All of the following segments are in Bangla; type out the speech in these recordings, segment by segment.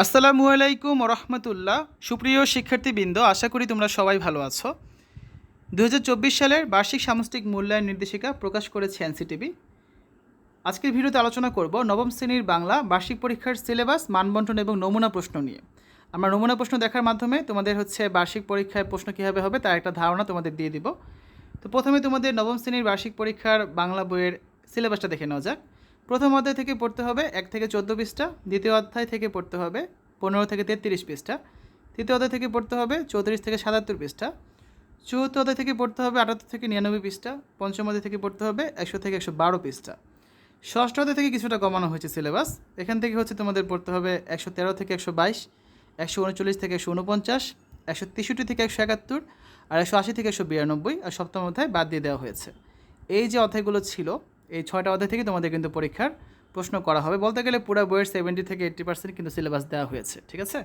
আসসালামু আলাইকুম রহমতুল্লাহ। সুপ্রিয় শিক্ষার্থীবৃন্দ, আশা করি তোমরা সবাই ভালো আছো। দু হাজার চব্বিশ সালের বার্ষিক সামষ্টিক মূল্যায়ন নির্দেশিকা প্রকাশ করেছে এনসিটিভি। আজকের ভিডিওতে আলোচনা করব নবম শ্রেণির বাংলা বার্ষিক পরীক্ষার সিলেবাস, মানবন্টন এবং নমুনা প্রশ্ন নিয়ে। আমরা নমুনা প্রশ্ন দেখার মাধ্যমে তোমাদের হচ্ছে বার্ষিক পরীক্ষায় প্রশ্ন কীভাবে হবে তার একটা ধারণা তোমাদের দিয়ে দিব। তো প্রথমে তোমাদের নবম শ্রেণির বার্ষিক পরীক্ষার বাংলা বইয়ের সিলেবাসটা দেখে নেওয়া যাক। প্রথম অধ্যায় থেকে পড়তে হবে এক থেকে চোদ্দ পৃষ্ঠা, দ্বিতীয় অধ্যায় থেকে পড়তে হবে পনেরো থেকে তেত্রিশ পৃষ্ঠা, তৃতীয় অধ্যায় থেকে পড়তে হবে চৌত্রিশ থেকে সাতাত্তর পৃষ্ঠা, চতুর্থ অধ্যায় থেকে পড়তে হবে আটাত্তর থেকে নিরানব্বই পৃষ্ঠা, পঞ্চম অধ্যায় থেকে পড়তে হবে একশো থেকে একশো বারো পৃষ্ঠা। ষষ্ঠ অধ্যায় থেকে কিছুটা কমানো হয়েছে সিলেবাস। এখান থেকে হচ্ছে তোমাদের পড়তে হবে একশো তেরো থেকে একশো বাইশ, একশো উনচল্লিশ থেকে একশো উনপঞ্চাশ, একশো তেষট্টি থেকে একশো একাত্তর আর একশো আশি থেকে একশো বিরানব্বই আর সপ্তম অধ্যায় বাদ দিয়ে দেওয়া হয়েছে। এই যে অধ্যায়গুলো ছিল এই ছয়টা অধ্যায় থেকে তোমাদের কিন্তু পরীক্ষার প্রশ্ন করা হবে। বলতে গেলে পুরো বইয়ের সেভেন্টি থেকে এইট্টি পার্সেন্ট কিন্তু সিলেবাস দেওয়া হয়েছে, ঠিক আছে?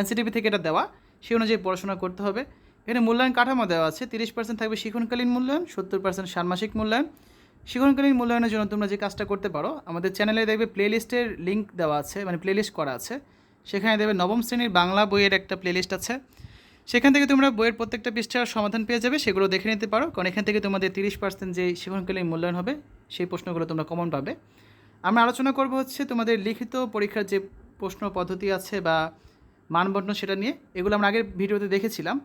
এনসিটিভি থেকে এটা দেওয়া সেই অনুযায়ী পড়াশোনা করতে হবে। এখানে মূল্যায়ন কাঠামো দেওয়া আছে, তিরিশ পার্সেন্ট থাকবে শিক্ষণকালীন মূল্যায়ন, সত্তর পার্সেন্ট ষান্মাসিক মূল্যায়ন। শিক্ষণকালীন মূল্যায়নের জন্য তোমরা যে কাজটা করতে পারো, আমাদের চ্যানেলে দেখবে প্লেলিস্টের লিঙ্ক দেওয়া আছে মানে প্লেলিস্ট করা আছে। সেখানে দেখবে নবম শ্রেণির বাংলা বইয়ের একটা প্লেলিস্ট আছে। সেখান থেকে তোমরা বইয়ের প্রত্যেকটা পৃষ্ঠার সমাধান পেয়ে যাবে, সেগুলো দেখে নিতে পারো। কারণ এখান থেকে তোমাদের তিরিশ পার্সেন্ট যে শিক্ষণকালীন মূল্যায়ন হবে সেই প্রশ্নগুলো তোমরা কমন পাবে। আমরা আলোচনা করব হচ্ছে তোমাদের লিখিত পরীক্ষার যে প্রশ্ন পদ্ধতি আছে বা মানবন্টন সেটা নিয়ে। এগুলো আমরা আগের ভিডিওতে দেখেছিলাম।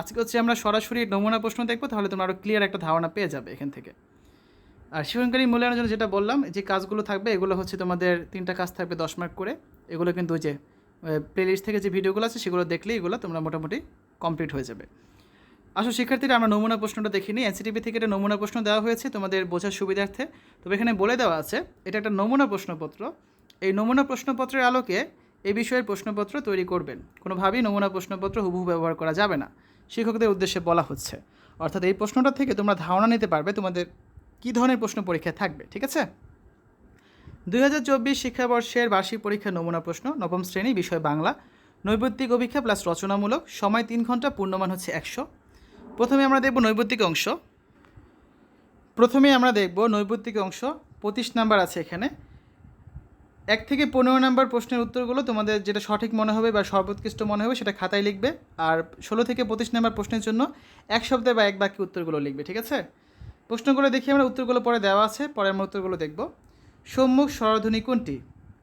আজকে হচ্ছে আমরা সরাসরি নমুনা প্রশ্ন দেখব, তাহলে তোমরা আরও ক্লিয়ার একটা ধারণা পেয়ে যাবে এখান থেকে। আর শিক্ষণকালীন মূল্যায়নের জন্য যেটা বললাম, যে কাজগুলো থাকবে, এগুলো হচ্ছে তোমাদের তিনটা কাজ থাকবে দশ মার্ক করে। এগুলো কিন্তু যে প্লেলিস্ট থেকে যে ভিডিওগুলো আছে, সেগুলো দেখলেই এগুলো তোমরা মোটামুটি কমপ্লিট হয়ে যাবে। আসলে শিক্ষার্থীরা, আমরা নমুনা প্রশ্নটা দেখিনি। এনসিটিভি থেকে একটা নমুনা প্রশ্ন দেওয়া হয়েছে তোমাদের বোঝার সুবিধার্থে। তবে এখানে বলে দেওয়া আছে, এটা একটা নমুনা প্রশ্নপত্র। এই নমুনা প্রশ্নপত্রের আলোকে এই বিষয়ের প্রশ্নপত্র তৈরি করবেন। কোনোভাবেই নমুনা প্রশ্নপত্র হুবহু ব্যবহার করা যাবে না। শিক্ষকদের উদ্দেশ্যে বলা হচ্ছে। অর্থাৎ এই প্রশ্নটা থেকে তোমরা ধারণা নিতে পারবে তোমাদের কী ধরনের প্রশ্ন পরীক্ষায় থাকবে, ঠিক আছে? দুই হাজার চব্বিশ শিক্ষাবর্ষের বার্ষিক পরীক্ষার নমুনা প্রশ্ন, নবম শ্রেণি, বিষয় বাংলা। নৈবত্তিক অভিক্ষা প্লাস রচনামূলক। সময় তিন ঘণ্টা, পূর্ণমান হচ্ছে একশো। প্রথমে আমরা দেখব নৈবত্তিক অংশ। প্রথমে আমরা দেখব নৈবত্তিক অংশ, পঁচিশ নাম্বার আছে এখানে। এক থেকে পনেরো নাম্বার প্রশ্নের উত্তরগুলো তোমাদের যেটা সঠিক মনে হবে বা সর্বোৎকৃষ্ট মনে হবে সেটা খাতায় লিখবে। আর ষোলো থেকে পঁচিশ নাম্বার প্রশ্নের জন্য এক সপ্তাহে বা এক বাক্যে উত্তরগুলো লিখবে, ঠিক আছে? প্রশ্নগুলো দেখি আমরা, উত্তরগুলো পরে দেওয়া আছে, পরে আমরা উত্তরগুলো দেখব। সম্মুখ স্বরধ্বনি কোনটি?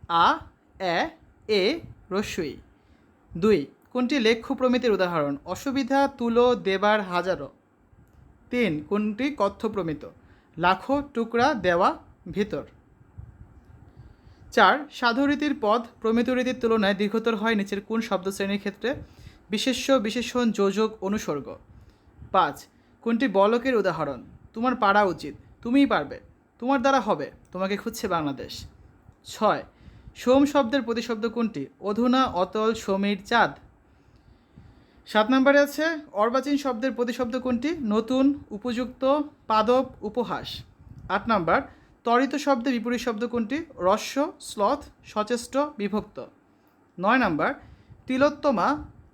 আ, এ এ, রস্যই। দুই কোনটি লেখ্য প্রমিতির উদাহরণ? অসুবিধা, তুলো, দেবার, হাজারো। তিন, কোনটি কথ্য প্রমিত লাখো, টুকরা, দেওয়া, ভিতর। চার, সাধুরীতির পদ প্রমিত রীতির তুলনায় দীর্ঘতর হয় নিচের কোন শব্দ শ্রেণির ক্ষেত্রে? বিশেষ্য, বিশেষণ, যোজক, অনুসর্গ। পাঁচ, কোনটি বলকের উদাহরণ? তোমার পারা উচিত, তুমিই পারবে, তোমার দ্বারা হবে, তোমাকে খুঁজছে বাংলাদেশ। ছয়, সোম শব্দের প্রতিশব্দ কোনটি? অধুনা, অতল, সমীর, চাঁদ। সাত নম্বরে আছে, অর্বাচীন শব্দের প্রতিশব্দ কোনটি? নতুন, উপযুক্ত পাদব উপহাস। আট নম্বর তরিত শব্দের বিপরীত শব্দ কোনটি? রস্য স্লথ সচেষ্ট, বিভক্ত। নয় নম্বর, তিলোত্তমা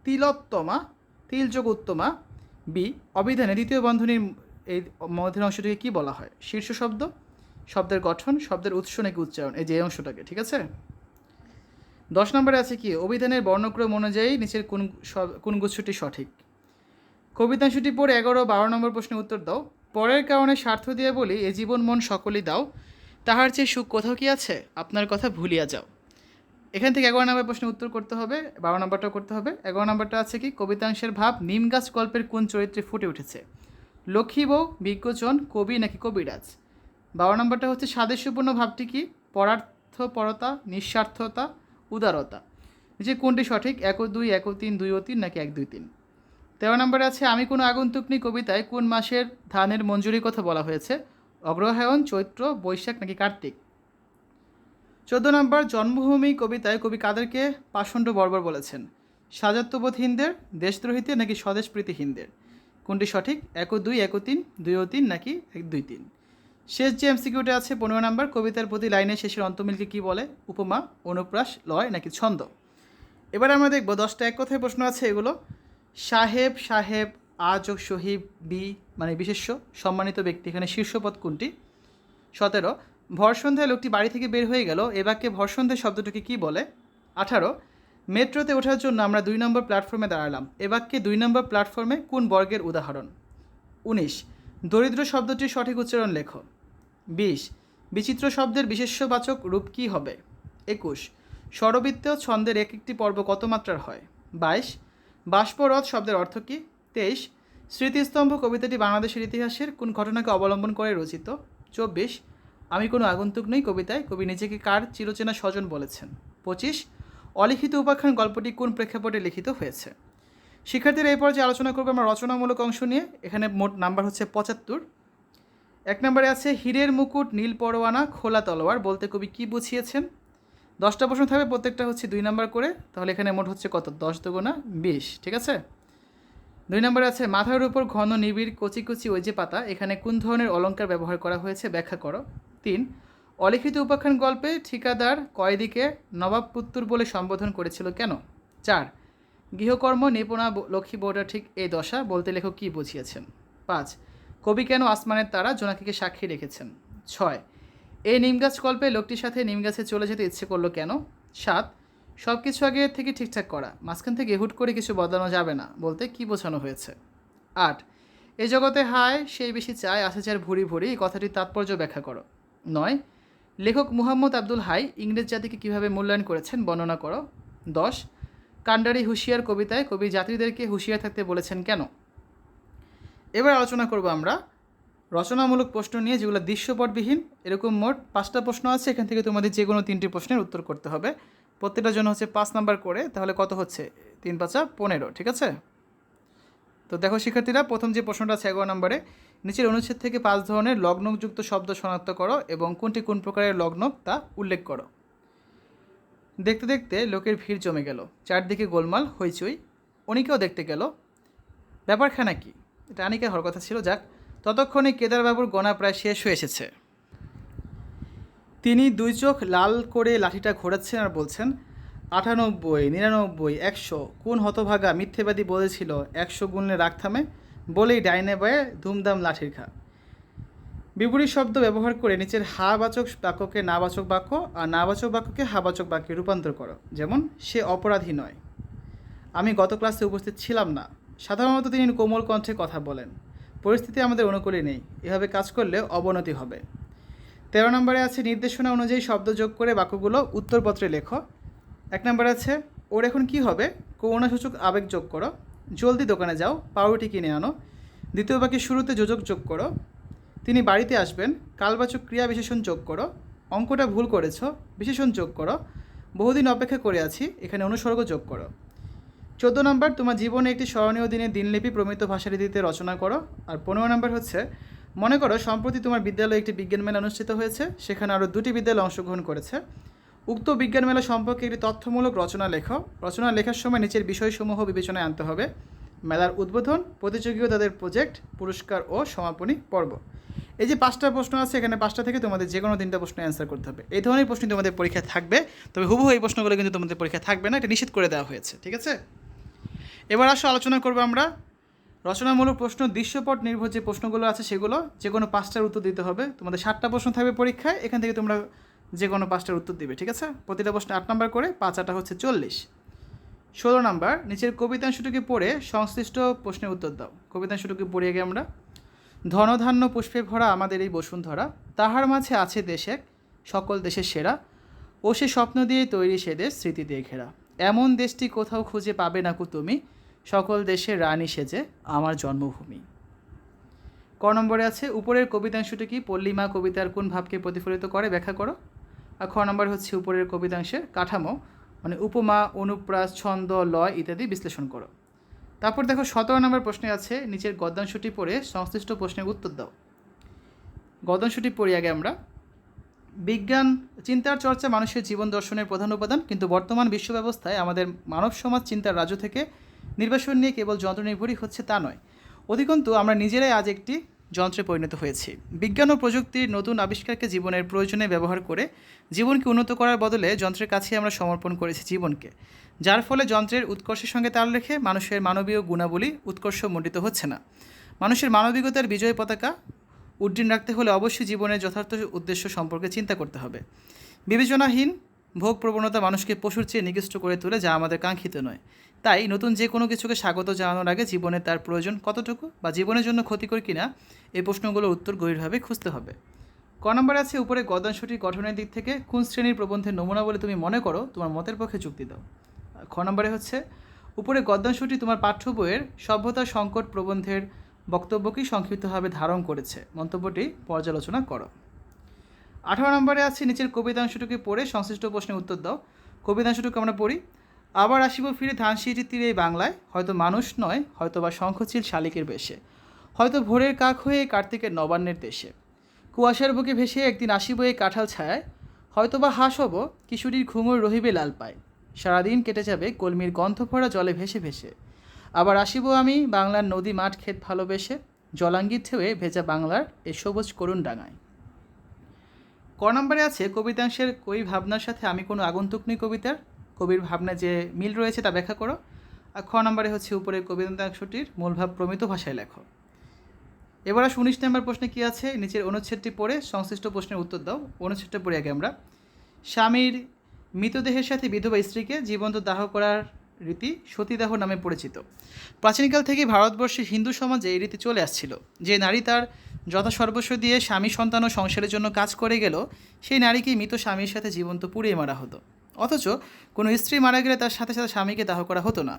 তিলোত্তমা তিলযোগ উত্তমা বি অভিধানে দ্বিতীয় বন্ধনীর এই মধ্যের অংশটিকে কী বলা হয়? শীর্ষ শব্দ, শব্দের গঠন, শব্দের উৎস নাকি উচ্চারণ? এই যে অংশটাকে, ঠিক আছে? দশ নম্বরে আছে কি? অভিধানের বর্ণক্রম অনুযায়ী নিচের কোন কোন গুচ্ছটি সঠিক? কবিতাংশটি পড়ে এগারো বারো নম্বর প্রশ্নের উত্তর দাও। পরের কারণে স্বার্থ দিয়ে বলি, এ জীবন মন সকলই দাও। তাহার চেয়ে সুখ কোথাও কি আছে? আপনার কথা ভুলিয়া যাও। এখান থেকে এগারো নম্বর প্রশ্নের উত্তর করতে হবে, বারো নম্বরটাও করতে হবে। এগারো নম্বরটা আছে কি? কবিতাংশের ভাব নিম গাছ গল্পের কোন চরিত্রে ফুটে উঠেছে? লক্ষ্মী বউ, বিজ্ঞজন, কবি নাকি কবিরাজ? বারো নম্বরটা হচ্ছে সাদৃশ্যপূর্ণ ভাবটি কি? পরার্থপরতা, নিঃস্বার্থতা উদারতা। যে কোনটি সঠিক? এক ও দুই, এক ও তিন, দুই ও তিন নাকি এক, দুই, তিন? তেরো নম্বরে আছে, আমি কোনো আগন্তুক কবিতায় কোন মাসের ধানের মঞ্জুরির কথা বলা হয়েছে? অগ্রহায়ণ, চৈত্র, বৈশাখ নাকি কার্তিক? চোদ্দ নম্বর, জন্মভূমি কবিতায় কবি কাদেরকে পাষণ্ড বর্বর বলেছেন? সাজাত্যবোধ হিন্দের, দেশদ্রোহীতে নাকি স্বদেশপ্রীতি হিন্দের? কোনটি সঠিক? এক ও দুই, এক ও তিন, দুই ও তিন নাকি এক, দুই, তিন? শেষ যে এমসিকিউটা আছে পনেরো নম্বর, কবিতার প্রতি লাইনের শেষের অন্তমিলকে কী বলে? উপমা, অনুপ্রাস, লয় নাকি ছন্দ? এবার আমরা দেখব, দশটা এক কথায় প্রশ্ন আছে এগুলো। সাহেব সাহেব, আজ ও শহীদ, বি মানে বিশেষ্য, সম্মানিত ব্যক্তি, এখানে শীর্ষপদ কোনটি? সতেরো, ভর সন্ধ্যায় লোকটি বাড়ি থেকে বের হয়ে গেল, এ বাক্যে ভর সন্ধ্যায় শব্দটিকে কী বলে? আঠারো, মেট্রোতে ওঠার জন্য আমরা দুই নম্বর প্ল্যাটফর্মে দাঁড়ালাম, এ বাক্যে দুই নম্বর প্ল্যাটফর্মে কোন বর্গের উদাহরণ? উনিশ দরিদ্র শব্দটির সঠিক উচ্চারণ লেখো। বিশ, বিচিত্র শব্দের বিশেষ্যবাচক রূপ কী হবে? একুশ, স্বরবৃত্ত ছন্দের এক একটি পর্ব কত মাত্রার হয়? বাইশ, বাষ্পরথ শব্দের অর্থ কী? তেইশ, স্মৃতিস্তম্ভ কবিতাটি বাংলাদেশের ইতিহাসের কোন ঘটনাকে অবলম্বন করে রচিত? চব্বিশ, আমি কোনো আগন্তুক নই কবিতায়, কবি নিজেকে কার চিরচেনা স্বজন বলেছেন? পঁচিশ, অলিখিত উপাখ্যান গল্পটি কোন প্রেক্ষাপটে লিখিত হয়েছে? শিক্ষার্থীরা এই পর্যায়ে আলোচনা করব আমরা রচনামূলক অংশ নিয়ে। এখানে মোট নাম্বার হচ্ছে পঁচাত্তর। এক নম্বরে আছে, হীরের মুকুট, নীল পরোয়ানা, খোলা তলোয়ার, বলতে কবি কি বুঝিয়েছেন? দশটা প্রশ্ন থাকবে, প্রত্যেকটা হচ্ছে দুই নম্বর করে। তাহলে এখানে মোট হচ্ছে কত? দশ দুগুণা বিশ, ঠিক আছে? দুই নম্বরে আছে, মাথার উপর ঘন নিবিড় কচি কচি ওই যে পাতা, এখানে কোন ধরনের অলঙ্কার ব্যবহার করা হয়েছে ব্যাখ্যা করো। তিন, অলিখিত উপাখ্যান গল্পে ঠিকাদার কয়েদিকে নবাব পুত্তুর বলে সম্বোধন করেছিল কেন? চার গৃহকর্ম নিপুণা ব- লক্ষ্মী বোর্ডা ঠিক এই দশা বলতে লেখক কী বুঝিয়েছেন? পাঁচ, কবি কেন আসমানের তারা জোনাকিকে সাক্ষী রেখেছেন? ছয় এই নিমগাছ গল্পে লোকটির সাথে নিমগাছে চলে যেতে ইচ্ছে করল কেন? সাত সব কিছু আগে থেকে ঠিকঠাক করা, মাঝখান থেকে হুট করে কিছু বদলানো যাবে না বলতে কি বোঝানো হয়েছে? আট, এ জগতে হায়, সেই বেশি চায়, আসে চার ভুরি ভুরি এই কথাটির তাৎপর্য ব্যাখ্যা করো। নয়, লেখক মুহাম্মদ আব্দুল হাই ইংরেজ জাতিকে কীভাবে মূল্যায়ন করেছেন বর্ণনা করো? দশ কান্ডারি হুঁশিয়ার কবিতায় কবি যাত্রীদেরকে হুঁশিয়ার থাকতে বলেছেন কেন? এবার আলোচনা করব আমরা। রচনামূলক প্রশ্ন নিয়ে যেগুলো দৃশ্যপটবিহীন, এরকম মোট পাঁচটা প্রশ্ন আছে, এখান থেকে তোমাদের যে কোনো তিনটি প্রশ্নের উত্তর করতে হবে। প্রত্যেকটার জন্য হচ্ছে পাঁচ নাম্বার করে, তাহলে কত হচ্ছে? তিন, পাঁচা পনেরো, ঠিক আছে? তো দেখো শিক্ষার্থীরা, প্রথম যে প্রশ্নটা আছে এগারো নম্বরে, নিচের অনুচ্ছেদ থেকে পাঁচ ধরনের লগ্নযুক্ত শব্দ শনাক্ত করো এবং কোনটি কোন প্রকারের লগ্ন তা উল্লেখ করো। দেখতে দেখতে লোকের ভিড় জমে গেল। চারদিকে গোলমাল, হইচই। অনিকেও দেখতে গেল। ব্যাপারখানা কি? এটা আনিকা হওয়ার কথা ছিল, যাক। ততক্ষণে কেদারবাবুর গণা প্রায় শেষ হয়ে এসেছে। তিনি দুই চোখ লাল করে লাঠিটা ঘোরাচ্ছেন আর বলছেন, আটানব্বই, নিরানব্বই, একশো, কোন হতভাগা মিথ্যেবাদী বলেছিল একশো গুণে রাগ থামে? বলেই ডাইনে বয়ে ধুমধাম লাঠির খা বিপরীত শব্দ ব্যবহার করে নিচের হাবাচক বাক্যকে নাবাচক বাক্য আর নাবাচক বাক্যকে হাবাচক বাক্যে রূপান্তর করো। যেমন, সে অপরাধী নয়। আমি গত ক্লাসে উপস্থিত ছিলাম না। সাধারণত তিনি কোমল কণ্ঠে কথা বলেন। পরিস্থিতি আমাদের অনুকূলে নেই। এভাবে কাজ করলে অবনতি হবে। তেরো নম্বরে আছে, নির্দেশনা অনুযায়ী শব্দ যোগ করে বাক্যগুলো উত্তরপত্রে লেখো। এক নম্বরে আছে, ওর এখন কি হবে? করুণাসূচক আবেগ যোগ করো। জলদি দোকানে যাও, পাউরুটি কিনে আনো। দ্বিতীয় বাক্যের শুরুতে যোজক যোগ করো। তিনি বাড়িতে আসবেন, কালবাচক ক্রিয়া বিশেষণ যোগ করো, অঙ্কটা ভুল করেছ, বিশেষণ যোগ করো, বহুদিন অপেক্ষা করে আছি, এখানে অনুসর্গ যোগ করো। চোদ্দ নম্বর, তোমার জীবনে একটি স্মরণীয় দিনের দিনলিপি প্রমিত ভাষারীতিতে রচনা করো, আর পনেরো নম্বর হচ্ছে, মনে করো সম্প্রতি তোমার বিদ্যালয়ে একটি বিজ্ঞান মেলা অনুষ্ঠিত হয়েছে, সেখানে আরও দুটি বিদ্যালয় অংশগ্রহণ করেছে। উক্ত বিজ্ঞান মেলা সম্পর্কে একটি তথ্যমূলক রচনা লেখো, রচনা লেখার সময় নিচের বিষয়সমূহ বিবেচনায় আনতে হবে। মেলার উদ্বোধন প্রতিযোগী তাদের প্রজেক্ট পুরস্কার ও সমাপনী পর্ব। এই যে পাঁচটা প্রশ্ন আছে, এখানে পাঁচটা থেকে তোমাদের যে কোনো তিনটা প্রশ্ন অ্যান্সার করতে হবে। এই ধরনের প্রশ্ন তোমাদের পরীক্ষায় থাকবে, তবে হুবহু এই প্রশ্নগুলো কিন্তু তোমাদের পরীক্ষায় থাকবে না, এটা নিষেধ করে দেওয়া হয়েছে, ঠিক আছে? এবার আসো, আলোচনা করব আমরা। রচনামূলক প্রশ্ন, দৃশ্যপট নির্ভর যে প্রশ্নগুলো আছে সেগুলো, যে কোনো পাঁচটার উত্তর দিতে হবে। তোমাদের সাতটা প্রশ্ন থাকবে পরীক্ষায়, এখান থেকে তোমরা যে কোনো পাঁচটার উত্তর দিবে, ঠিক আছে? প্রতিটা প্রশ্ন আট নাম্বার করে, পাঁচ আটা হচ্ছে চল্লিশ। ষোলো নাম্বার, নিচের কবিতাংশটুকে পড়ে সংশ্লিষ্ট প্রশ্নের উত্তর দাও। কবিতাংশটুকে পড়ে আগে আমরা। ধনধান্য পুষ্পে ভরা আমাদের এই বসুন্ধরা, তাহার মাঝে আছে দেশে সকল দেশের সেরা, ও সে স্বপ্ন দিয়ে তৈরি সে দেশ স্মৃতি দিয়ে ঘেরা। এমন দেশটি কোথাও খুঁজে পাবে না কু তুমি, সকল দেশের রানী সেজে আমার জন্মভূমি। ক নম্বরে আছে, উপরের কবিতাংশটি কি পল্লিমা কবিতার কোন ভাবকে প্রতিফলিত করে? ব্যাখ্যা করো। আর খ নম্বর হচ্ছে, উপরের কবিতাংশের কাঠামো। মানে উপমা, অনুপ্রাস, ছন্দ, লয় ইত্যাদি বিশ্লেষণ করো। তারপর দেখো সতেরো নম্বর প্রশ্নে আছে, নিচের গদ্যাংশটি পড়ে সংশ্লিষ্ট প্রশ্নের উত্তর দাও। গদ্যাংশটি পড়ি আগে আমরা। বিজ্ঞান, চিন্তার চর্চা মানুষের জীবন দর্শনের প্রধান উপাদান, কিন্তু বর্তমান বিশ্ব ব্যবস্থায় আমাদের মানব সমাজ, চিন্তার রাজ্য থেকে নির্বাসন নিয়ে কেবল যন্ত্র নির্ভরই হচ্ছে তা নয়। অধিকন্তু আমরা নিজেরাই আজ একটি যন্ত্রে পরিণত হয়েছি। বিজ্ঞান ও প্রযুক্তির নতুন আবিষ্কারকে জীবনের প্রয়োজনে ব্যবহার করে জীবনকে উন্নত করার বদলে যন্ত্রের কাছে আমরা সমর্পণ করেছি জীবনকে। যার ফলে যন্ত্রের উৎকর্ষের সঙ্গে তাল রেখে মানুষের মানবীয় গুণাবলী উৎকর্ষ মণ্ডিত হচ্ছে না। মানুষের মানবিকতার বিজয় পতাকা উড্ডীন রাখতে হলে অবশ্যই জীবনের যথার্থ উদ্দেশ্য সম্পর্কে চিন্তা করতে হবে। বিবেচনাহীন ভোগ প্রবণতা মানুষকে পশুর চেয়ে নিকৃষ্ট করে তোলে যা আমাদের কাঙ্ক্ষিত নয়। তাই নতুন যে কোনো কিছুকে স্বাগত জানানোর আগে জীবনে তার প্রয়োজন কতটুকু বা জীবনের জন্য ক্ষতিকর কিনা এই প্রশ্নগুলোর উত্তর গভীরভাবে খুঁজতে হবে। ক নম্বরে আছে, উপরে গদ্যাংশটির গঠনের দিক থেকে কোন শ্রেণির প্রবন্ধের নমুনা বলে তুমি মনে করো, তোমার মতের পক্ষে যুক্তি দাও। খ নম্বরে হচ্ছে, উপরে গদ্যাংশটি তোমার পাঠ্য বইয়ের সভ্যতা সংকট প্রবন্ধের বক্তব্যকেই সংক্ষিপ্তভাবে ধারণ করেছে। মন্তব্যটি পর্যালোচনা করো। আঠারো নম্বরে আছে, নিচের কবিতাংশটুকে পড়ে সংশ্লিষ্ট প্রশ্নের উত্তর দাও। কবিতাংশটুকু আমরা পড়ি। আবার আসিব, ফিরে ধানসিটির তীরে এই বাংলায়। হয়তো মানুষ নয় হয়তো বা শঙ্খচিল শালিকের বেশে। হয়তো ভোরের কাক হয়ে কার্তিকের নবান্নের দেশে। কুয়াশার বুকে ভেসে একদিন আসিব এই কাঁঠাল ছায়ায়। হয়তো বা হাস হব, কিশোরীর ঘুঙুর রহিবে লাল পায়। সারাদিন কেটে যাবে কলমির গন্ধ ভরা জলে ভেসে ভেসে। আবার আসিব আমি বাংলার নদী মাঠ ক্ষেত ভালোবেসে, জলাঙ্গির ঠেউয়ে ভেজা বাংলার এ সবুজ করুণ ডাঙায়। ক নম্বরে আছে কবিতাংশের কই ভাবনার সাথে আমি কোনো আগন্তুক নেই কবিতার। কবির ভাবনা যে মিল রয়েছে তা ব্যাখ্যা করো। আর খ নম্বরে হচ্ছে উপরে কবিতাংশটির মূলভাব প্রমিত ভাষায় লেখো। এবার আসে উনিশ নম্বর প্রশ্নে কী আছে? নিচের অনুচ্ছেদটি পড়ে সংশ্লিষ্ট প্রশ্নের উত্তর দাও। অনুচ্ছেদটা পড়ে আগে আমরা। স্বামীর মৃতদেহের সাথে বিধবা স্ত্রীকে জীবন্ত দাহ করার রীতি সতীদাহ নামে পরিচিত। প্রাচীনকাল থেকে ভারতবর্ষে হিন্দু সমাজে এই রীতি চলে আসছিল। যে নারী তার যথাসর্বস্ব দিয়ে স্বামী সন্তান ও সংসারের জন্য কাজ করে গেল, সেই নারীকেই মৃত স্বামীর সাথে জীবন্ত পুড়িয়ে মারা হতো। অথচ কোনো স্ত্রী মারা গেলে তার সাথে সাথে স্বামীকে দাহ করা হতো না।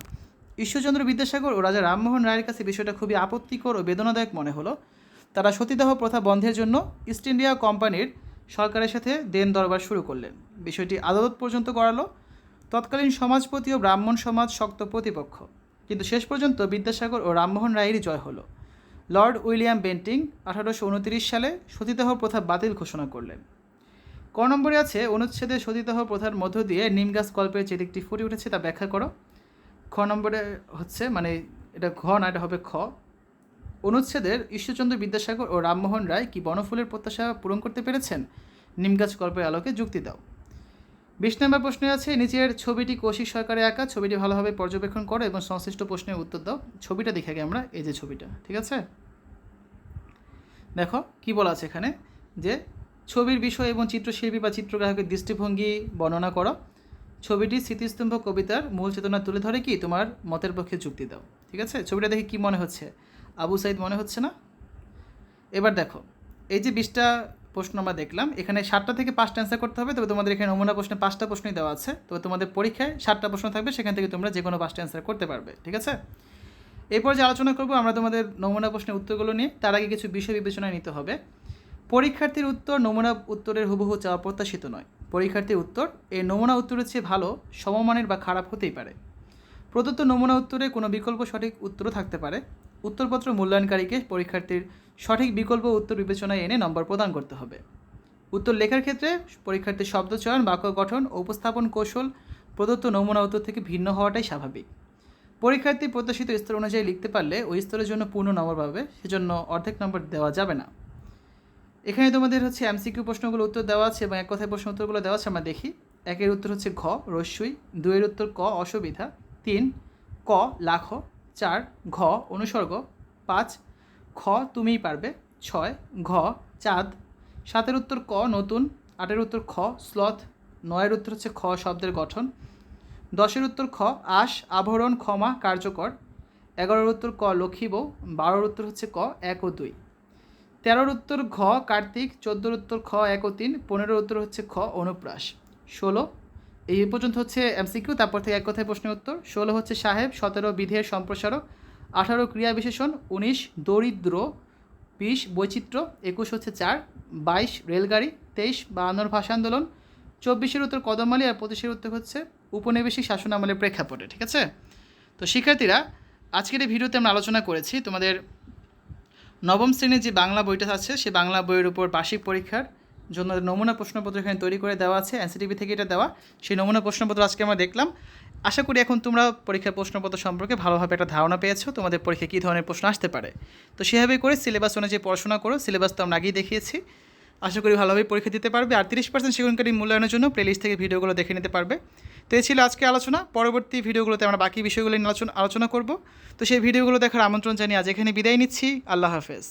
ঈশ্বরচন্দ্র বিদ্যাসাগর ও রাজা রামমোহন রায়ের কাছে বিষয়টা খুবই আপত্তিকর ও বেদনাদায়ক মনে হলো। তারা সতীদাহ প্রথা বন্ধের জন্য ইস্ট ইন্ডিয়া কোম্পানির সরকারের সাথে দেন দরবার শুরু করলেন। বিষয়টি আদালত পর্যন্ত গড়ালো। তৎকালীন সমাজপতি ও ব্রাহ্মণ সমাজ শক্ত প্রতিপক্ষ। কিন্তু শেষ পর্যন্ত বিদ্যাসাগর ও রামমোহন রায়েরই জয় হলো। লর্ড উইলিয়াম বেন্টিং আঠারোশো উনত্রিশ সালে সতীদাহ প্রথা বাতিল ঘোষণা করলেন। ক নম্বরে আছে, অনুচ্ছেদে সতীদাহ প্রথার মধ্য দিয়ে নিমগাছ গল্পের যে দিকটি ফুটে উঠেছে তা ব্যাখ্যা করো। খ নম্বরে হচ্ছে মানে এটা ঘ না, এটা হবে খ। অনুচ্ছেদের ঈশ্বরচন্দ্র বিদ্যাসাগর ও রামমোহন রায় কি বনফুলের প্রত্যাশা পূরণ করতে পেরেছেন? নিমগাছ গল্পের আলোকে যুক্তি দাও। বিশ নম্বর প্রশ্নে আছে, নিচের ছবিটি কৌশিক সরকারের আঁকা, ছবিটি ভালোভাবে পর্যবেক্ষণ করো এবং সংশ্লিষ্ট প্রশ্নের উত্তর দাও। ছবিটা দেখে আগে আমরা এই যে ছবিটা, ঠিক আছে? দেখো, কি বলা আছে এখানে? যে ছবির বিষয় এবং চিত্রশিল্পী বা চিত্রগ্রাহকের দৃষ্টিভঙ্গি বর্ণনা করো। ছবিটি স্মৃতিস্তম্ভ কবিতার মূল চেতনা তুলে ধরে কি? তোমার মতের পক্ষে যুক্তি দাও। ঠিক আছে? ছবিটা দেখে কি মনে হচ্ছে? আবু সাইদ মনে হচ্ছে না? এবার দেখো, এই যে বিশটা প্রশ্ন আমরা দেখলাম, এখানে সাতটা থেকে পাঁচটা অ্যান্সার করতে হবে, তবে তোমাদের এখানে নমুনা প্রশ্নে পাঁচটা প্রশ্নই দেওয়া আছে। তবে তোমাদের পরীক্ষায় সাতটা প্রশ্ন থাকবে, সেখান থেকে তোমরা যে কোনো পাঁচটা অ্যান্সার করতে পারবে। ঠিক আছে? এরপর যে আলোচনা করব, আমরা তোমাদের নমুনা প্রশ্নের উত্তরগুলো নিয়ে, তার আগে কিছু বিষয় বিবেচনায় নিতে হবে। পরীক্ষার্থীর উত্তর, নমুনা উত্তরের হুবহু চাওয়া প্রত্যাশিত নয়। পরীক্ষার্থীর উত্তর এই নমুনা উত্তরের চেয়ে ভালো, সমমানের বা খারাপ হতেই পারে। প্রদত্ত নমুনা উত্তরে কোনো বিকল্প সঠিক উত্তরও থাকতে পারে। উত্তরপত্র মূল্যায়নকারীকে পরীক্ষার্থীর সঠিক বিকল্প উত্তর বিবেচনায় এনে নম্বর প্রদান করতে হবে। উত্তর লেখার ক্ষেত্রে পরীক্ষার্থীর শব্দ চয়ন বাক্য গঠন ও উপস্থাপন কৌশল প্রদত্ত নমুনা উত্তর থেকে ভিন্ন হওয়াটাই স্বাভাবিক। পরীক্ষার্থী প্রত্যাশিত স্তর অনুযায়ী লিখতে পারলে ওই স্তরের জন্য পূর্ণ নম্বর পাবে, সেজন্য অর্ধেক নম্বর দেওয়া যাবে না। এখানে তোমাদের হচ্ছে এমসিকিউ প্রশ্নগুলো উত্তর দেওয়া আছে এবং এক কথায় প্রশ্ন উত্তরগুলো দেওয়া আছে, আমরা দেখি। একের উত্তর হচ্ছে ঘ, রস্যই। দুইয়ের উত্তর ক, অসুবিধা। তিন, ক লাখ চার, ঘ, অনুসর্গ। পাঁচ, খ, তুমিই পারবে। ছয়, ঘ, চাঁদ। সাতের উত্তর ক, নতুন। আটের উত্তর খ, স্লথ। নয়ের উত্তর হচ্ছে খ, শব্দের গঠন। দশের উত্তর খ, আশ আভরণ ক্ষমা, কার্যকর। এগারোর উত্তর ক লক্ষ্মীব বারোর উত্তর হচ্ছে ক, এক ও দুই। তেরোর উত্তর ঘ, কার্তিক। চোদ্দোর উত্তর খ এক ও তিন পনেরোর উত্তর হচ্ছে খ, অনুপ্রাস। ষোলো, এই পর্যন্ত হচ্ছে এমসিকিউ, তারপর থেকে এক কথায় প্রশ্নের উত্তর। ষোলো হচ্ছে সাহেব, সতেরো বিধের সম্প্রসারক। আঠারো ক্রিয়া বিশেষণ, উনিশ দরিদ্র, বিশ বৈচিত্র্য, একুশ হচ্ছে চার, বাইশ রেলগাড়ি, তেইশ বায়ান্নর ভাষা আন্দোলন। চব্বিশের উত্তর কদমালি আর পঁচিশের উত্তর হচ্ছে উপনিবেশিক শাসন আমলের প্রেক্ষাপটে, ঠিক আছে? তো শিক্ষার্থীরা, আজকের এই ভিডিওতে আমরা আলোচনা করেছি তোমাদের নবম শ্রেণির যে বাংলা বইটা আছে সেই বাংলা বইয়ের উপর বার্ষিক পরীক্ষার জন্য নমুনা প্রশ্নপত্র এখানে তৈরি করে দেওয়া আছে, এনসিটিভি থেকে এটা দেওয়া। সেই নমুনা প্রশ্নপত্র আজকে আমরা দেখলাম। আশা করি এখন তোমরা পরীক্ষার প্রশ্নপত্র সম্পর্কে ভালোভাবে একটা ধারণা পেয়েছ, তোমাদের পরীক্ষায় কী ধরনের প্রশ্ন আসতে পারে। তো সেভাবে করে সিলেবাস অনুযায়ী পড়াশোনা করো সিলেবাস তো আমরা আগেই দেখিয়েছি। আশা করি ভালোভাবে পরীক্ষা দিতে পারবে। আর তিরিশ পার্সেন্ট সেগুনকারী মূল্যায়নের জন্য প্লেলিস্ট থেকে ভিডিওগুলো দেখে নিতে পারবে। তো এই ছিল আজকে আলোচনা। পরবর্তী ভিডিওগুলোতে আমরা বাকি বিষয়গুলো নিয়ে আলোচনা আলোচনা করব। তো সেই ভিডিওগুলো দেখার আমন্ত্রণ জানিয়ে আজ এখানে বিদায় নিচ্ছি। আল্লাহ হাফেজ।